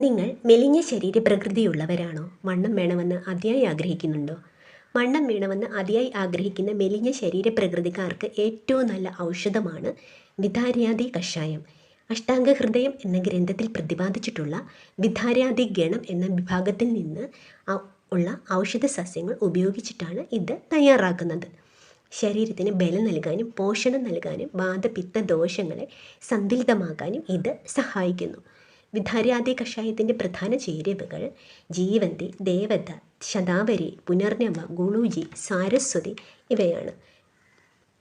നിങ്ങൾ മെലിഞ്ഞ ശരീരപ്രകൃതിയുള്ളവരാണോ വണ്ണം വേണമെന്ന് അതിയായി ആഗ്രഹിക്കുന്നുണ്ടോ? വണ്ണം വേണമെന്ന് അതിയായി ആഗ്രഹിക്കുന്ന മെലിഞ്ഞ ശരീരപ്രകൃതിക്കാർക്ക് ഏറ്റവും നല്ല ഔഷധമാണ് വിധാര്യാദി കഷായം. അഷ്ടാംഗ ഹൃദയം എന്ന ഗ്രന്ഥത്തിൽ പ്രതിപാദിച്ചിട്ടുള്ള വിധാര്യാദി ഗണം എന്ന വിഭാഗത്തിൽ നിന്ന് ഉള്ള ഔഷധ സസ്യങ്ങൾ ഉപയോഗിച്ചിട്ടാണ് ഇത് തയ്യാറാക്കുന്നത്. ശരീരത്തിന് ബലം നൽകാനും പോഷണം നൽകാനും വാദപിത്ത ദോഷങ്ങളെ സന്തുലിതമാക്കാനും ഇത് സഹായിക്കുന്നു. വിധാര്യാദി കഷായത്തിന്റെ പ്രധാന ചേരുവകൾ ജീവന്തി ദേവത ശതാവരി പുനർനവ ഗുളൂജി സാരസ്വതി ഇവയാണ്.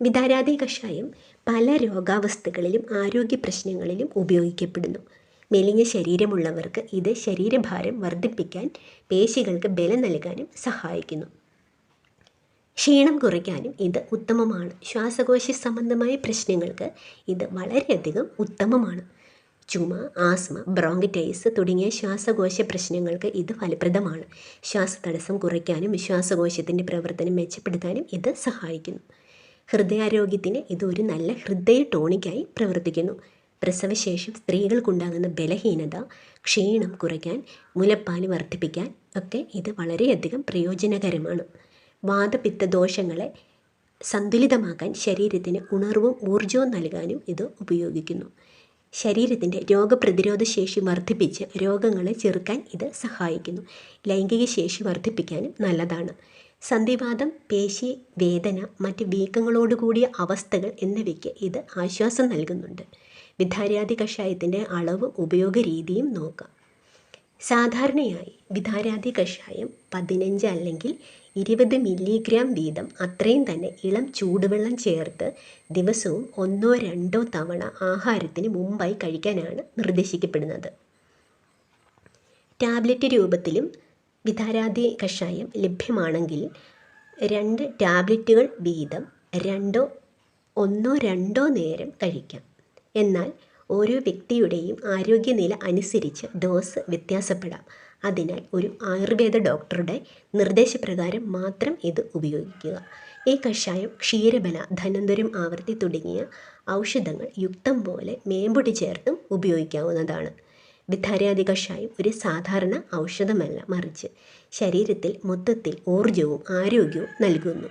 വിധാരാദി കഷായം പല രോഗാവസ്ഥകളിലും ആരോഗ്യ പ്രശ്നങ്ങളിലും ഉപയോഗിക്കപ്പെടുന്നു. മെലിഞ്ഞ ശരീരമുള്ളവർക്ക് ഇത് ശരീരഭാരം വർദ്ധിപ്പിക്കാൻ പേശികൾക്ക് ബലം നൽകാനും സഹായിക്കുന്നു. ക്ഷീണം കുറയ്ക്കാനും ഇത് ഉത്തമമാണ്. ശ്വാസകോശ സംബന്ധമായ പ്രശ്നങ്ങൾക്ക് ഇത് വളരെയധികം ഉത്തമമാണ്. ചുമ ആസ്മ ബ്രോങ്കിറ്റൈസ് തുടങ്ങിയ ശ്വാസകോശ പ്രശ്നങ്ങൾക്ക് ഇത് ഫലപ്രദമാണ്. ശ്വാസതടസ്സം കുറയ്ക്കാനും ശ്വാസകോശത്തിന്റെ പ്രവർത്തനം മെച്ചപ്പെടുത്താനും ഇത് സഹായിക്കുന്നു. ഹൃദയാരോഗ്യത്തിന് ഇത് ഒരു നല്ല ഹൃദയ ടോണിക്കായി പ്രവർത്തിക്കുന്നു. പ്രസവശേഷം സ്ത്രീകൾക്കുണ്ടാകുന്ന ബലഹീനത ക്ഷീണം കുറയ്ക്കാൻ മുലപ്പാൽ വർദ്ധിപ്പിക്കാൻ ഒക്കെ ഇത് വളരെയധികം പ്രയോജനകരമാണ്. വാദപിത്ത ദോഷങ്ങളെ സന്തുലിതമാക്കാൻ ശരീരത്തിന് ഉണർവും ഊർജവും നൽകാനും ഇത് ഉപയോഗിക്കുന്നു. ശരീരത്തിന്റെ രോഗപ്രതിരോധ ശേഷി വർദ്ധിപ്പിച്ച് രോഗങ്ങളെ ചെറുക്കാൻ ഇത് സഹായിക്കുന്നു. ലൈംഗിക ശേഷി വർദ്ധിപ്പിക്കാനും നല്ലതാണ്. സന്ധിവാദം പേശി വേദന മറ്റ് വീക്കങ്ങളോടുകൂടിയ അവസ്ഥകൾ എന്നിവയ്ക്ക് ഇത് ആശ്വാസം നൽകുന്നുണ്ട്. വിധാര്യാദി കഷായത്തിന്റെ അളവ് ഉപയോഗ രീതിയും നോക്കാം. സാധാരണയായി വിധാരാദി കഷായം പതിനഞ്ച് അല്ലെങ്കിൽ ഇരുപത് മില്ലിഗ്രാം വീതം അത്രയും തന്നെ ഇളം ചൂടുവെള്ളം ചേർത്ത് ദിവസവും ഒന്നോ രണ്ടോ തവണ ആഹാരത്തിന് മുമ്പായി കഴിക്കാനാണ് നിർദ്ദേശിക്കപ്പെടുന്നത്. ടാബ്ലറ്റ് രൂപത്തിലും വിധാരാദി കഷായം ലഭ്യമാണെങ്കിൽ രണ്ട് ടാബ്ലറ്റുകൾ വീതം രണ്ടോ ഒന്നോ രണ്ടോ നേരം കഴിക്കാം. എന്നാൽ ഓരോ വ്യക്തിയുടെയും ആരോഗ്യനില അനുസരിച്ച് ഡോസ് വ്യത്യാസപ്പെടാം. അതിനാൽ ഒരു ആയുർവേദ ഡോക്ടറുടെ നിർദ്ദേശപ്രകാരം മാത്രം ഇത് ഉപയോഗിക്കുക. ഈ കഷായം ക്ഷീരബല ധനന്തരം ആവർത്തി തുടങ്ങിയ ഔഷധങ്ങൾ യുക്തം പോലെ മേമ്പൊടി ചേർത്തും ഉപയോഗിക്കാവുന്നതാണ്. വിധാരാതി കഷായം ഒരു സാധാരണ ഔഷധമല്ല മറിച്ച് ശരീരത്തിൽ മൊത്തത്തിൽ ഊർജവും ആരോഗ്യവും നൽകുന്നു.